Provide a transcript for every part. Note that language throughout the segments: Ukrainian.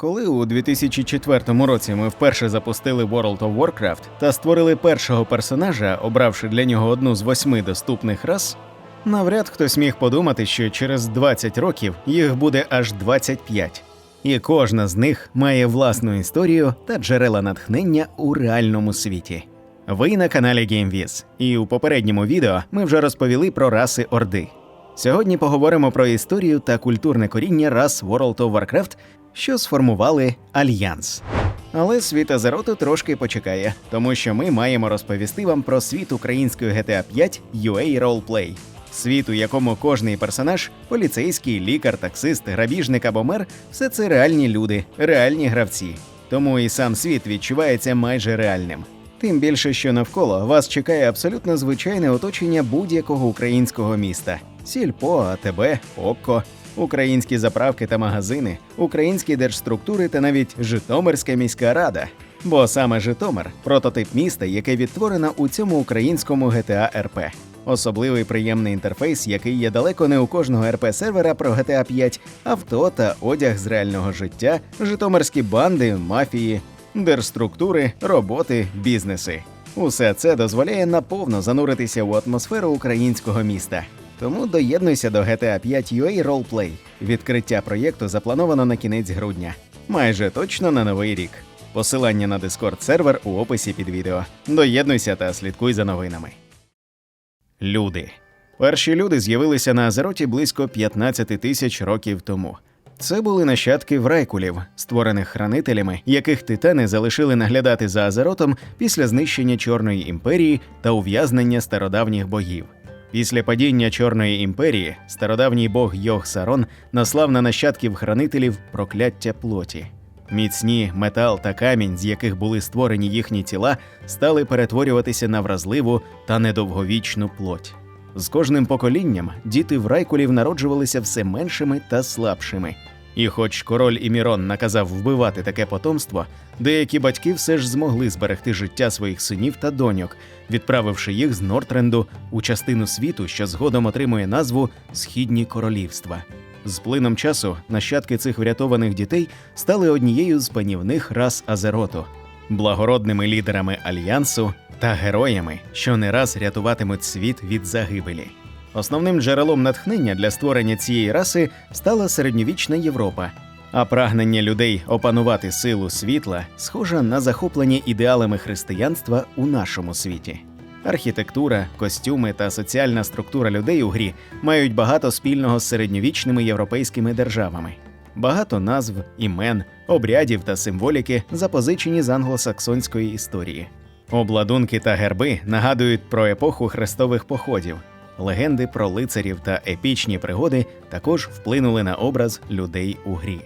Коли у 2004 році ми вперше запустили World of Warcraft та створили першого персонажа, обравши для нього одну з восьми доступних рас, навряд хтось міг подумати, що через 20 років їх буде аж 25. І кожна з них має власну історію та джерела натхнення у реальному світі. Ви на каналі GameViz, і у попередньому відео ми вже розповіли про раси Орди. Сьогодні поговоримо про історію та культурне коріння рас World of Warcraft, що сформували альянс. Але світ Азероту трошки почекає, тому що ми маємо розповісти вам про світ української GTA 5 UA Roleplay. Світ, у якому кожний персонаж поліцейський, лікар, таксист, грабіжник або мер все це реальні люди, реальні гравці. Тому і сам світ відчувається майже реальним. Тим більше, що навколо вас чекає абсолютно звичайне оточення будь-якого українського міста: сільпо, АТБ, Окко, українські заправки та магазини, українські держструктури та навіть Житомирська міська рада. Бо саме Житомир прототип міста, яке відтворено у цьому українському GTA RP. Особливий приємний інтерфейс, який є далеко не у кожного rp сервера про GTA 5, авто та одяг з реального життя, житомирські банди, мафії, держструктури, роботи, бізнеси. Усе це дозволяє наповно зануритися у атмосферу українського міста. Тому доєднуйся до GTA 5 UA Roleplay. Відкриття проєкту заплановано на кінець грудня, майже точно на новий рік. Посилання на Discord сервер у описі під відео. Доєднуйся та слідкуй за новинами. Люди. Перші люди з'явилися на Азероті близько 15 тисяч років тому. Це були нащадки врайкулів, створених хранителями, яких титани залишили наглядати за Азеротом після знищення Чорної імперії та ув'язнення стародавніх богів. Після падіння Чорної імперії стародавній бог Йог Сарон наслав на нащадків хранителів прокляття плоті. Міцні метал та камінь, з яких були створені їхні тіла, стали перетворюватися на вразливу та недовговічну плоть. З кожним поколінням діти врайкулів народжувалися все меншими та слабшими. І хоч король Імірон наказав вбивати таке потомство, деякі батьки все ж змогли зберегти життя своїх синів та доньок, відправивши їх з Нортренду у частину світу, що згодом отримує назву Східні королівства. З плином часу нащадки цих врятованих дітей стали однією з панівних рас Азероту, благородними лідерами альянсу та героями, що не раз рятуватимуть світ від загибелі. Основним джерелом натхнення для створення цієї раси стала середньовічна Європа, а прагнення людей опанувати силу світла схоже на захоплення ідеалами християнства у нашому світі. Архітектура, костюми та соціальна структура людей у грі мають багато спільного з середньовічними європейськими державами. Багато назв, імен, обрядів та символіки запозичені з англосаксонської історії. Обладунки та герби нагадують про епоху хрестових походів. Легенди про лицарів та епічні пригоди також вплинули на образ людей у грі.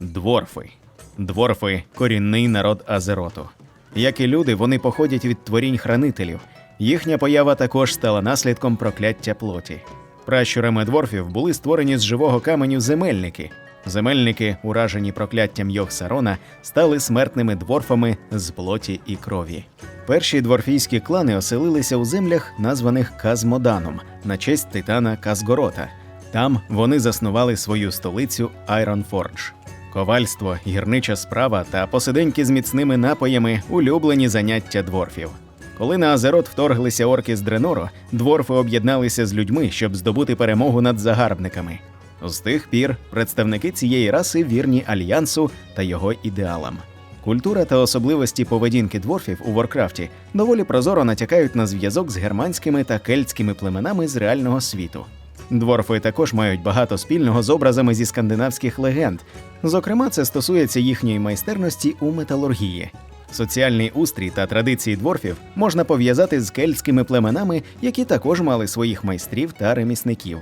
Дворфи. Дворфи корінний народ Азероту. Як і люди, вони походять від творінь хранителів. Їхня поява також стала наслідком прокляття плоті. Пращурами дворфів були створені з живого каменю земельники. Земельники, уражені прокляттям Йохсарона, стали смертними дворфами з плоті і крові. Перші дворфійські клани оселилися у землях, названих Казмоданом, на честь титана Казгорота. Там вони заснували свою столицю Айронфордж. Ковальство, гірнича справа та посиденьки з міцними напоями улюблені заняття дворфів. Коли на Азерот вторглися орки з Дренору, дворфи об'єдналися з людьми, щоб здобути перемогу над загарбниками. З тих пір представники цієї раси вірні альянсу та його ідеалам. Культура та особливості поведінки дворфів у Воркрафті доволі прозоро натякають на зв'язок з германськими та кельтськими племенами з реального світу. Дворфи також мають багато спільного з образами зі скандинавських легенд. Зокрема, це стосується їхньої майстерності у металургії. Соціальний устрій та традиції дворфів можна пов'язати з кельтськими племенами, які також мали своїх майстрів та ремісників.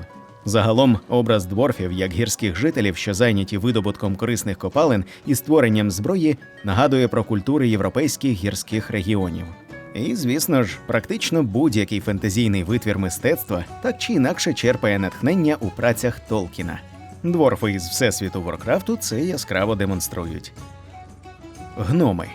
Загалом, образ дворфів як гірських жителів, що зайняті видобутком корисних копалин і створенням зброї, нагадує про культури європейських гірських регіонів. І, звісно ж, практично будь-який фентезійний витвір мистецтва так чи інакше черпає натхнення у працях Толкіна. Дворфи із всесвіту Воркрафту це яскраво демонструють. Гноми.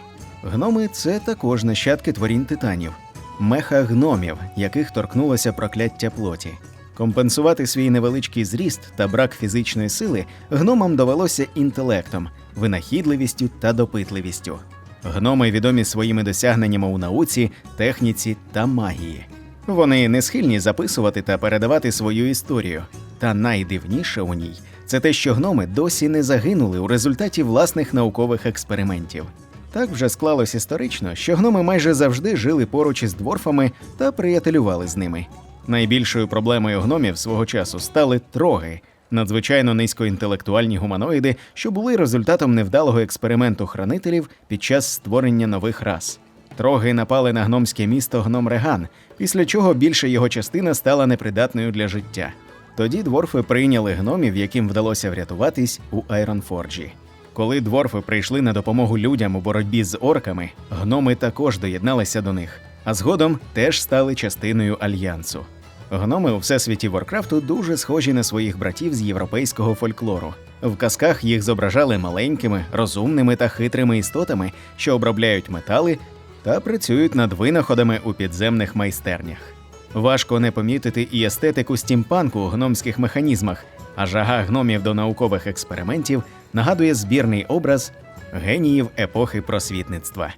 Гноми це також нащадки творінь титанів, меха гномів, яких торкнулося прокляття плоті. Компенсувати свій невеличкий зріст та брак фізичної сили гномам довелося інтелектом, винахідливістю та допитливістю. Гноми відомі своїми досягненнями у науці, техніці та магії. Вони не схильні записувати та передавати свою історію. Та найдивніше у ній це те, що гноми досі не загинули у результаті власних наукових експериментів. Так вже склалось історично, що гноми майже завжди жили поруч із дворфами та приятелювали з ними. Найбільшою проблемою гномів свого часу стали троги, надзвичайно низькоінтелектуальні гуманоїди, що були результатом невдалого експерименту хранителів під час створення нових рас. Троги напали на гномське місто Гномреган, після чого більша його частина стала непридатною для життя. Тоді дворфи прийняли гномів, яким вдалося врятуватись у Айронфорджі. Коли дворфи прийшли на допомогу людям у боротьбі з орками, гноми також доєдналися до них, а згодом теж стали частиною альянсу. Гноми у всесвіті Воркрафту дуже схожі на своїх братів з європейського фольклору. В казках їх зображали маленькими, розумними та хитрими істотами, що обробляють метали та працюють над винаходами у підземних майстернях. Важко не помітити і естетику стімпанку у гномських механізмах, а жага гномів до наукових експериментів нагадує збірний образ геніїв епохи просвітництва.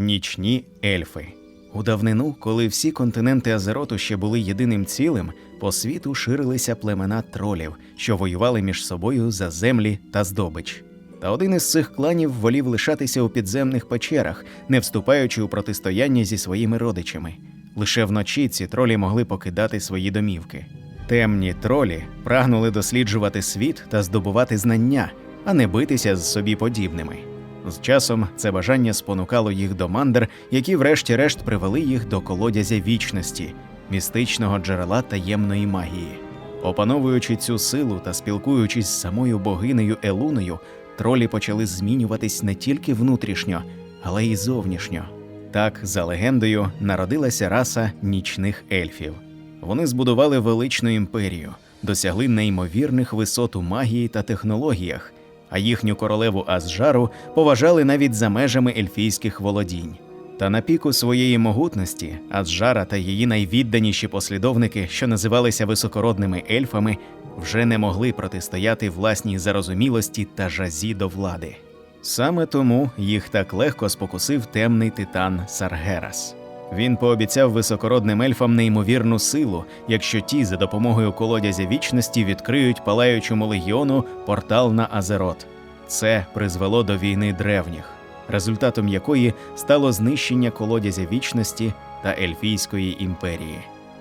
Нічні ельфи. У давнину, коли всі континенти Азероту ще були єдиним цілим, по світу ширилися племена тролів, що воювали між собою за землі та здобич. Та один із цих кланів волів лишатися у підземних печерах, не вступаючи у протистояння зі своїми родичами. Лише вночі ці тролі могли покидати свої домівки. Темні тролі прагнули досліджувати світ та здобувати знання, а не битися з собі подібними. З часом це бажання спонукало їх до мандр, які врешті-решт привели їх до колодязя вічності, містичного джерела таємної магії. Опановуючи цю силу та спілкуючись з самою богинею Елуною, тролі почали змінюватись не тільки внутрішньо, але й зовнішньо. Так, за легендою, народилася раса нічних ельфів. Вони збудували величну імперію, досягли неймовірних висот у магії та технологіях, а їхню королеву Азжару поважали навіть за межами ельфійських володінь. Та на піку своєї могутності Азжара та її найвідданіші послідовники, що називалися високородними ельфами, вже не могли протистояти власній зарозумілості та жазі до влади. Саме тому їх так легко спокусив темний титан Саргерас. Він пообіцяв високородним ельфам неймовірну силу, якщо ті за допомогою колодязя вічності відкриють палаючому легіону портал на Азерот. Це призвело до війни древніх, результатом якої стало знищення колодязя вічності та Ельфійської імперії.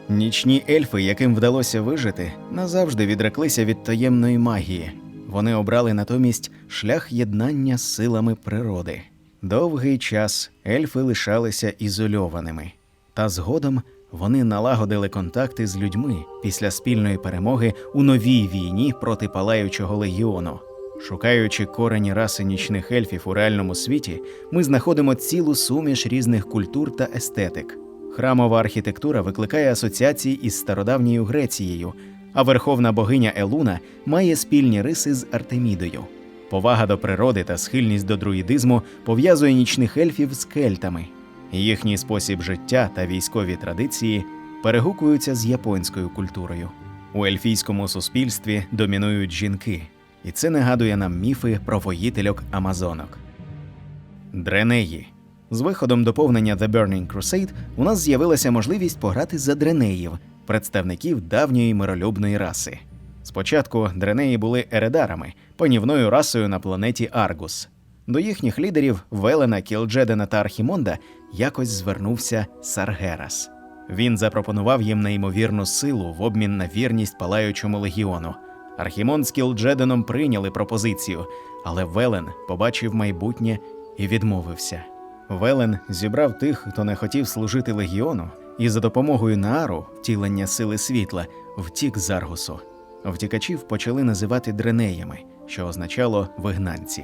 Нічні ельфи, яким вдалося вижити, назавжди відреклися від таємної магії. Вони обрали натомість шлях єднання з силами природи. Довгий час ельфи лишалися ізольованими, та згодом вони налагодили контакти з людьми після спільної перемоги у новій війні проти палаючого легіону. Шукаючи корені раси нічних ельфів у реальному світі, ми знаходимо цілу суміш різних культур та естетик. Храмова архітектура викликає асоціації із стародавньою Грецією, а верховна богиня Елуна має спільні риси з Артемідою. Повага до природи та схильність до друїдизму пов'язує нічних ельфів з кельтами. Їхній спосіб життя та військові традиції перегукуються з японською культурою. У ельфійському суспільстві домінують жінки, і це нагадує нам міфи про воїтельок Амазонок. Дренеї. З виходом доповнення The Burning Crusade у нас з'явилася можливість пограти за дренеїв, представників давньої миролюбної раси. Спочатку дренеї були ередарами, панівною расою на планеті Аргус. До їхніх лідерів Велена, Кілджедена та Архімонда якось звернувся Саргерас. Він запропонував їм неймовірну силу в обмін на вірність палаючому легіону. Архімонд з Кілджеденом прийняли пропозицію, але Велен побачив майбутнє і відмовився. Велен зібрав тих, хто не хотів служити легіону, і за допомогою Наару, втілення сили світла, втік з Аргусу. Втікачів почали називати дренеями, що означало вигнанці.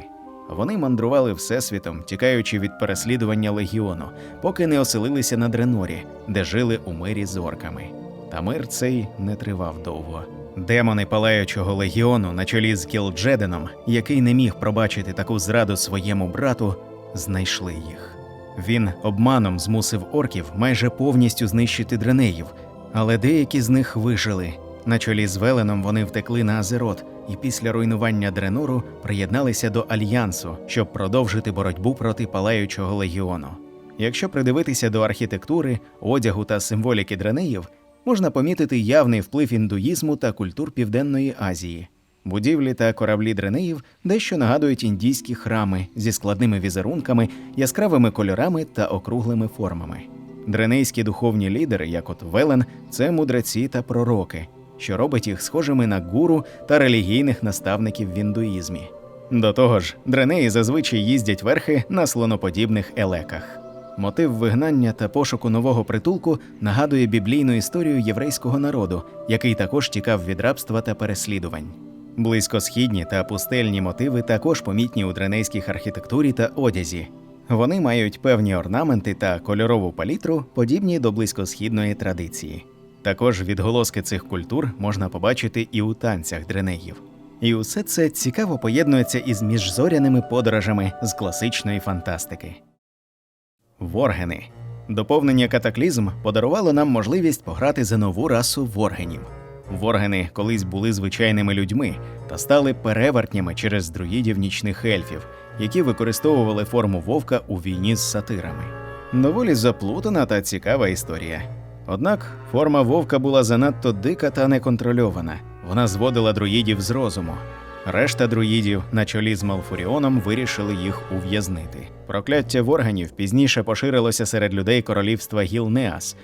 Вони мандрували всесвітом, тікаючи від переслідування легіону, поки не оселилися на Дренорі, де жили у мирі з орками. Та мир цей не тривав довго. Демони палаючого легіону на чолі з Кілджеденом, який не міг пробачити таку зраду своєму брату, знайшли їх. Він обманом змусив орків майже повністю знищити дренеїв, Але деякі з них вижили. На чолі з Веленом вони втекли на Азерот і після руйнування Дренору приєдналися до альянсу, щоб продовжити боротьбу проти палаючого легіону. Якщо придивитися до архітектури, одягу та символіки дренеїв, можна помітити явний вплив індуїзму та культур Південної Азії. Будівлі та кораблі дренеїв дещо нагадують індійські храми зі складними візерунками, яскравими кольорами та округлими формами. Дренейські духовні лідери, як от Велен, це мудреці та пророки, що робить їх схожими на гуру та релігійних наставників в індуїзмі. До того ж, дренеї зазвичай їздять верхи на слоноподібних елеках. Мотив вигнання та пошуку нового притулку нагадує біблійну історію єврейського народу, який також тікав від рабства та переслідувань. Близькосхідні та пустельні мотиви також помітні у дренейських архітектурі та одязі. Вони мають певні орнаменти та кольорову палітру, подібні до близькосхідної традиції. Також відголоски цих культур можна побачити і у танцях дренеїв. І усе це цікаво поєднується із міжзоряними подорожами з класичної фантастики. Воргени. Доповнення катаклізм подарувало нам можливість пограти за нову расу воргенів. Воргени колись були звичайними людьми та стали перевертнями через друїдів нічних ельфів, які використовували форму вовка у війні з сатирами. Доволі заплутана та цікава історія. Однак форма вовка була занадто дика та неконтрольована. Вона зводила друїдів з розуму. Решта друїдів на чолі з Малфуріоном вирішили їх ув'язнити. Прокляття ворганів пізніше поширилося серед людей королівства Гілнеас,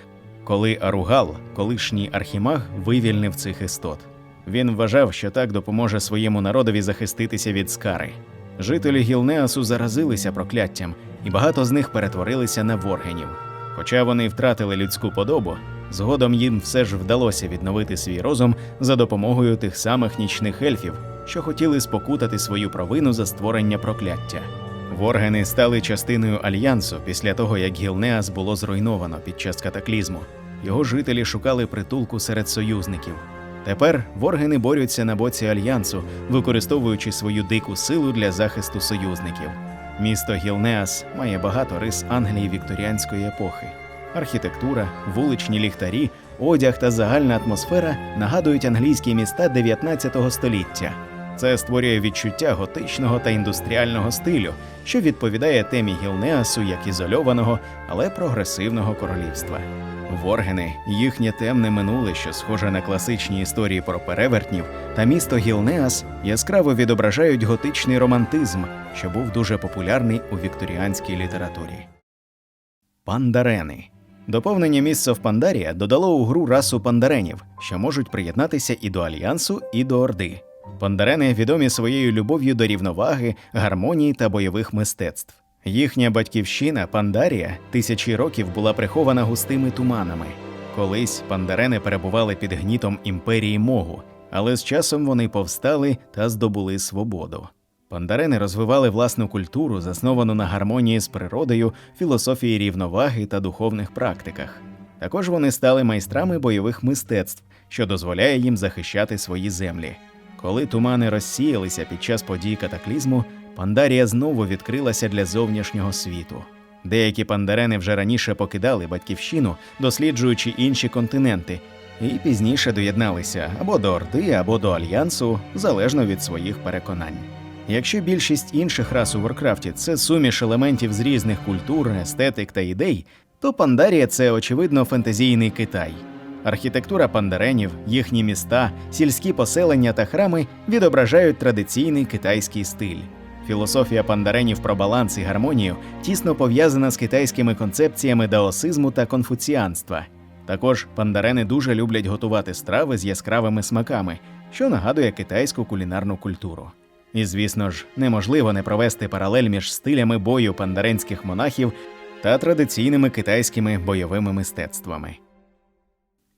коли Аругал, колишній архімаг, вивільнив цих істот. Він вважав, що так допоможе своєму народові захиститися від скари. Жителі Гілнеасу заразилися прокляттям, і багато з них перетворилися на воргенів. Хоча вони втратили людську подобу, згодом їм все ж вдалося відновити свій розум за допомогою тих самих нічних ельфів, що хотіли спокутати свою провину за створення прокляття. Воргени стали частиною альянсу після того, як Гілнеас було зруйновано під час катаклізму. Його жителі шукали притулку серед союзників. Тепер воргени борються на боці альянсу, використовуючи свою дику силу для захисту союзників. Місто Гілнеас має багато рис Англії вікторіанської епохи. Архітектура, вуличні ліхтарі, одяг та загальна атмосфера нагадують англійські міста 19 століття. Це створює відчуття готичного та індустріального стилю, що відповідає темі Гілнеасу як ізольованого, але прогресивного королівства. Воргени, їхнє темне минуле, що схоже на класичні історії про перевертнів, та місто Гілнеас яскраво відображають готичний романтизм, що був дуже популярний у вікторіанській літературі. Пандарени. Доповнення місця в Пандарія додало у гру расу пандаренів, що можуть приєднатися і до альянсу, і до орди. Пандарени відомі своєю любов'ю до рівноваги, гармонії та бойових мистецтв. Їхня батьківщина Пандарія тисячі років була прихована густими туманами. Колись пандарени перебували під гнітом імперії Могу, але з часом вони повстали та здобули свободу. Пандарени розвивали власну культуру, засновану на гармонії з природою, філософії рівноваги та духовних практиках. Також вони стали майстрами бойових мистецтв, що дозволяє їм захищати свої землі. Коли тумани розсіялися під час подій катаклізму, Пандарія знову відкрилася для зовнішнього світу. Деякі пандарени вже раніше покидали батьківщину, досліджуючи інші континенти, і пізніше доєдналися або до Орди, або до Альянсу, залежно від своїх переконань. Якщо більшість інших рас у Варкрафті це суміш елементів з різних культур, естетик та ідей, то Пандарія це очевидно фентезійний Китай. Архітектура пандаренів, їхні міста, сільські поселення та храми відображають традиційний китайський стиль. Філософія пандаренів про баланс і гармонію тісно пов'язана з китайськими концепціями даосизму та конфуціанства. Також пандарени дуже люблять готувати страви з яскравими смаками, що нагадує китайську кулінарну культуру. І, звісно ж, неможливо не провести паралель між стилями бою пандаренських монахів та традиційними китайськими бойовими мистецтвами.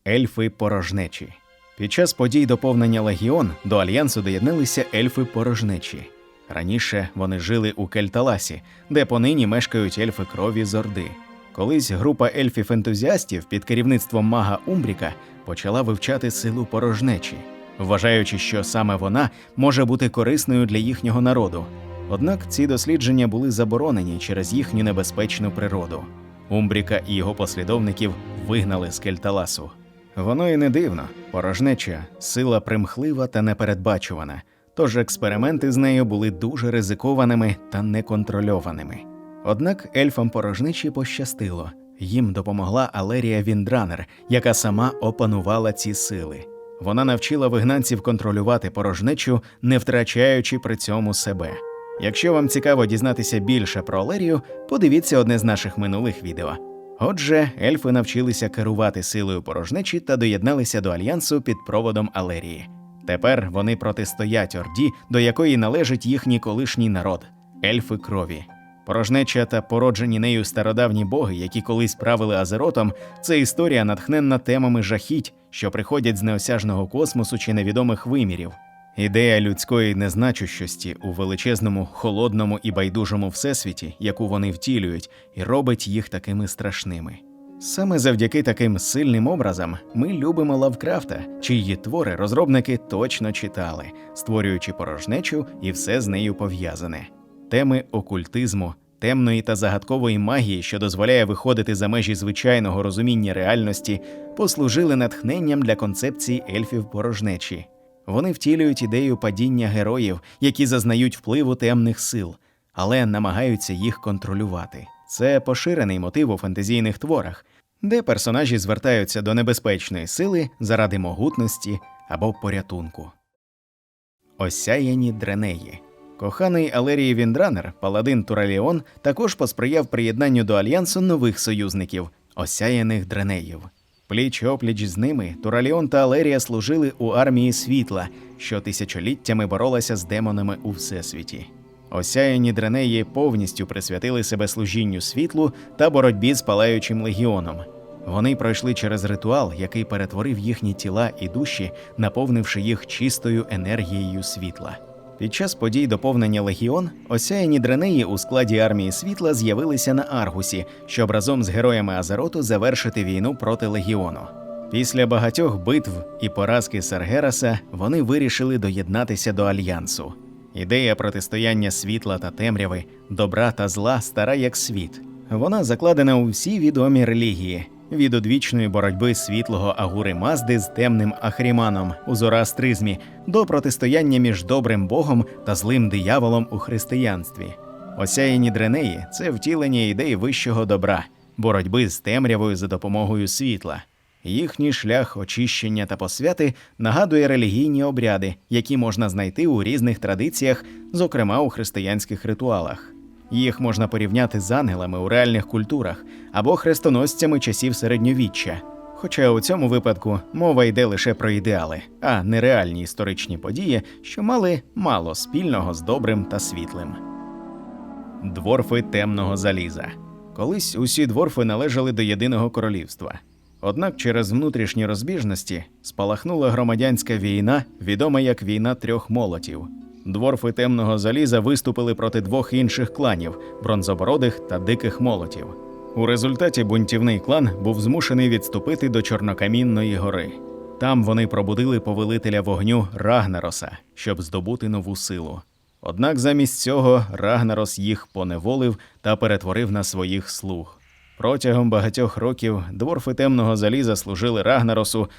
Ельфи порожнечі. Під час подій доповнення Легіон до альянсу доєдналися ельфи порожнечі. Раніше вони жили у Кельталасі, де понині мешкають ельфи крові з Орди. Колись група ельфів-ентузіастів під керівництвом мага Умбріка почала вивчати силу порожнечі, вважаючи, що саме вона може бути корисною для їхнього народу. Однак ці дослідження були заборонені через їхню небезпечну природу. Умбріка і його послідовників вигнали з Кельталасу. Воно і не дивно. Порожнеча сила примхлива та непередбачувана. Тож експерименти з нею були дуже ризикованими та неконтрольованими. Однак ельфам порожничі пощастило. Їм допомогла Алерія Віндранер, яка сама опанувала ці сили. Вона навчила вигнанців контролювати порожнечу, не втрачаючи при цьому себе. Якщо вам цікаво дізнатися більше про Алерію, подивіться одне з наших минулих відео. Отже, ельфи навчилися керувати силою порожнечі та доєдналися до альянсу під проводом Алерії. Тепер вони протистоять Орді, до якої належить їхній колишній народ ельфи крові. Порожнеча та породжені нею стародавні боги, які колись правили Азеротом, це історія натхненна темами жахіть, що приходять з неосяжного космосу чи невідомих вимірів. Ідея людської незначущості у величезному, холодному і байдужому всесвіті, яку вони втілюють, і робить їх такими страшними. Саме завдяки таким сильним образам ми любимо Лавкрафта, чиї твори розробники точно читали, створюючи порожнечу і все з нею пов'язане. Теми окультизму, темної та загадкової магії, що дозволяє виходити за межі звичайного розуміння реальності, послужили натхненням для концепції ельфів порожнечі. Вони втілюють ідею падіння героїв, які зазнають впливу темних сил, але намагаються їх контролювати. Це поширений мотив у фантазійних творах, де персонажі звертаються до небезпечної сили заради могутності або порятунку. Осяяні дренеї. Коханий Алерії Віндранер, паладин Тураліон, також посприяв приєднанню до альянсу нових союзників осяяних дренеїв. Пліч опліч з ними Тураліон та Алерія служили у армії світла, що тисячоліттями боролася з демонами у всесвіті. Осяяні дренеї повністю присвятили себе служінню світлу та боротьбі з палаючим легіоном. Вони пройшли через ритуал, який перетворив їхні тіла і душі, наповнивши їх чистою енергією світла. Під час подій доповнення Легіон осяяні дренеї у складі армії світла з'явилися на Аргусі, щоб разом з героями Азероту завершити війну проти Легіону. Після багатьох битв і поразки Саргераса вони вирішили доєднатися до альянсу. Ідея протистояння світла та темряви, добра та зла стара як світ. Вона закладена у всі відомі релігії від одвічної боротьби світлого Агури Мазди з темним Ахріманом у зороастризмі до протистояння між добрим Богом та злим дияволом у християнстві. Осяяні дренеї це втілення ідей вищого добра, боротьби з темрявою за допомогою світла. Їхній шлях очищення та посвяти нагадує релігійні обряди, які можна знайти у різних традиціях, зокрема у християнських ритуалах. Їх можна порівняти з ангелами у реальних культурах або хрестоносцями часів середньовіччя. Хоча у цьому випадку мова йде лише про ідеали, а не реальні історичні події, що мали мало спільного з добрим та світлим. Дворфи темного заліза. Колись усі дворфи належали до єдиного королівства. Однак через внутрішні розбіжності спалахнула громадянська війна, відома як війна трьох молотів. Дворфи темного заліза виступили проти двох інших кланів бронзобородих та диких молотів. У результаті бунтівний клан був змушений відступити до Чорнокамінної гори. Там вони пробудили повелителя вогню Рагнароса, щоб здобути нову силу. Однак замість цього Рагнарос їх поневолив та перетворив на своїх слуг. Протягом багатьох років дворфи темного заліза служили Рагнаросу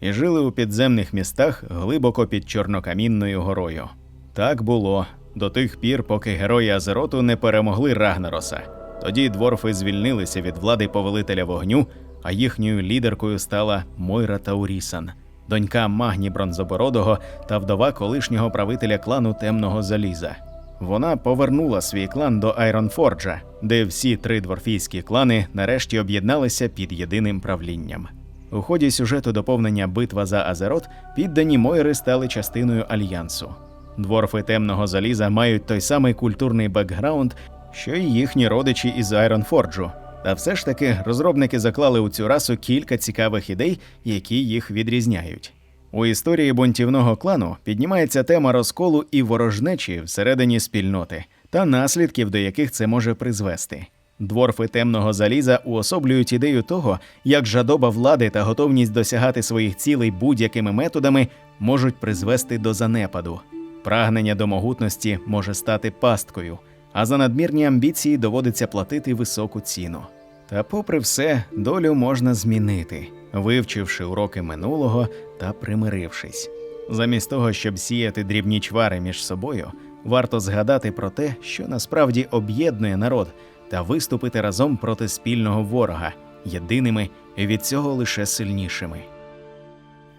і жили у підземних містах глибоко під Чорнокамінною горою. Так було до тих пір, поки герої Азероту не перемогли Рагнароса. Тоді дворфи звільнилися від влади повелителя вогню, а їхньою лідеркою стала Мойра Таурісан, донька Магні Бронзобородого та вдова колишнього правителя клану темного заліза. Вона повернула свій клан до Айронфорджа, де всі три дворфійські клани нарешті об'єдналися під єдиним правлінням. У ході сюжету доповнення Битва за Азерот піддані Мойри стали частиною альянсу. Дворфи темного заліза мають той самий культурний бекграунд, що й їхні родичі із Айронфорджу. Та все ж таки розробники заклали у цю расу кілька цікавих ідей, які їх відрізняють. У історії бунтівного клану піднімається тема розколу і ворожнечі всередині спільноти та наслідків, до яких це може призвести. Дворфи темного заліза уособлюють ідею того, як жадоба влади та готовність досягати своїх цілей будь-якими методами можуть призвести до занепаду. Прагнення до могутності може стати пасткою, а за надмірні амбіції доводиться платити високу ціну. Та, попри все, долю можна змінити, вивчивши уроки минулого та примирившись. Замість того, щоб сіяти дрібні чвари між собою, варто згадати про те, що насправді об'єднує народ, та виступити разом проти спільного ворога, єдиними і від цього лише сильнішими.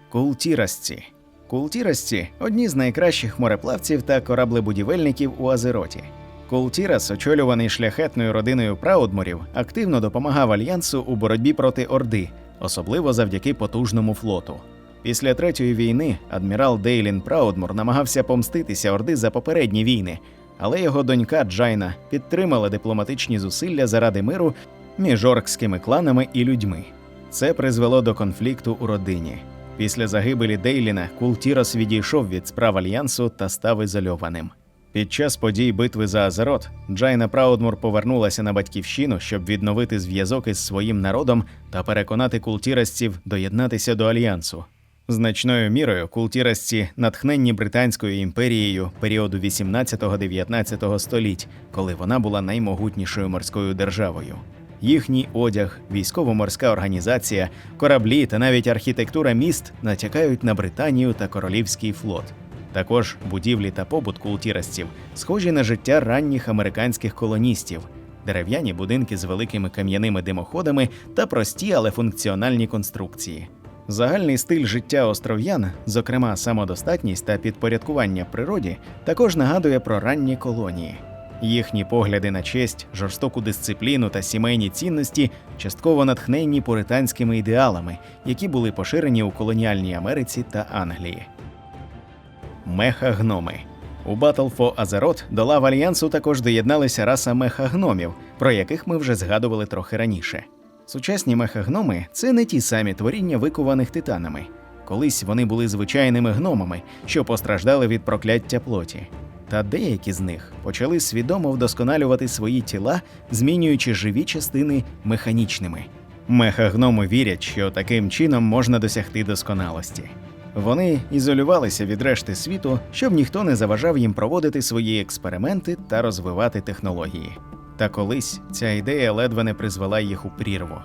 Култірасці. Култірасці одні з найкращих мореплавців та кораблебудівельників у Азероті. Култірас, очолюваний шляхетною родиною Праудморів, активно допомагав альянсу у боротьбі проти Орди, особливо завдяки потужному флоту. Після третьої війни адмірал Дейлін Праудмор намагався помститися Орди за попередні війни, але його донька Джайна підтримала дипломатичні зусилля заради миру між оркськими кланами і людьми. Це призвело до конфлікту у родині. Після загибелі Дейліна Култірос відійшов від справ альянсу та став ізольованим. Під час подій битви за Азерот Джайна Праудмур повернулася на батьківщину, щоб відновити зв'язок із своїм народом та переконати култірасців доєднатися до альянсу. Значною мірою култірасці натхненні Британською імперією періоду 18-19 століть, коли вона була наймогутнішою морською державою. Їхній одяг, військово-морська організація, кораблі та навіть архітектура міст натякають на Британію та королівський флот. Також будівлі та побут култірасців схожі на життя ранніх американських колоністів, дерев'яні будинки з великими кам'яними димоходами та прості, але функціональні конструкції. Загальний стиль життя остров'ян, зокрема самодостатність та підпорядкування природі, також нагадує про ранні колонії. Їхні погляди на честь, жорстоку дисципліну та сімейні цінності частково натхненні пуританськими ідеалами, які були поширені у колоніальній Америці та Англії. Мехагноми. У Battle for Azeroth до лав Альянсу також доєдналися раса мехагномів, про яких ми вже згадували трохи раніше. Сучасні мехагноми це не ті самі творіння, викованих титанами. Колись вони були звичайними гномами, що постраждали від прокляття плоті. Та деякі з них почали свідомо вдосконалювати свої тіла, змінюючи живі частини механічними. Мехагноми вірять, що таким чином можна досягти досконалості. Вони ізолювалися від решти світу, щоб ніхто не заважав їм проводити свої експерименти та розвивати технології. Та колись ця ідея ледве не призвела їх у прірву.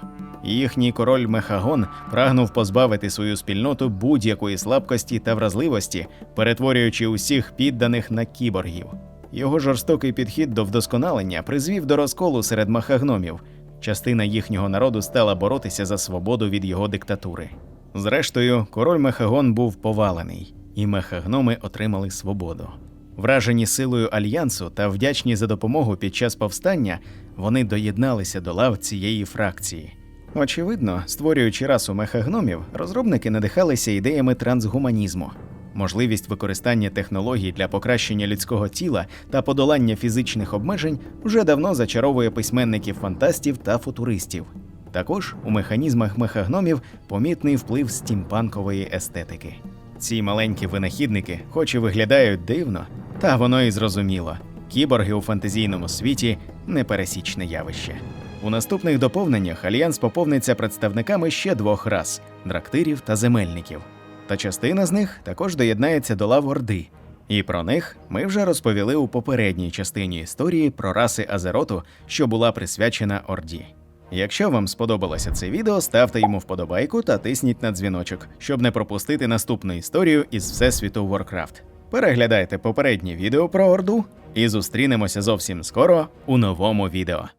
Їхній король Мехагон прагнув позбавити свою спільноту будь-якої слабкості та вразливості, перетворюючи усіх підданих на кіборгів. Його жорстокий підхід до вдосконалення призвів до розколу серед махагномів. Частина їхнього народу стала боротися за свободу від його диктатури. Зрештою, король Мехагон був повалений, і мехагноми отримали свободу. Вражені силою альянсу та вдячні за допомогу під час повстання, вони доєдналися до лав цієї фракції. Очевидно, створюючи расу мехагномів, розробники надихалися ідеями трансгуманізму. Можливість використання технологій для покращення людського тіла та подолання фізичних обмежень вже давно зачаровує письменників фантастів та футуристів. Також у механізмах мехагномів помітний вплив стімпанкової естетики. Ці маленькі винахідники, хоч і виглядають дивно, та воно і зрозуміло. Кіборги у фантазійному світі непересічне явище. У наступних доповненнях альянс поповниться представниками ще двох рас драктирів та земельників. Та частина з них також доєднається до лав Орди. І про них ми вже розповіли у попередній частині історії про раси Азероту, що була присвячена Орді. Якщо вам сподобалося це відео, ставте йому вподобайку та тисніть на дзвіночок, щоб не пропустити наступну історію із Всесвіту Warcraft. Переглядайте попереднє відео про Орду і зустрінемося зовсім скоро у новому відео.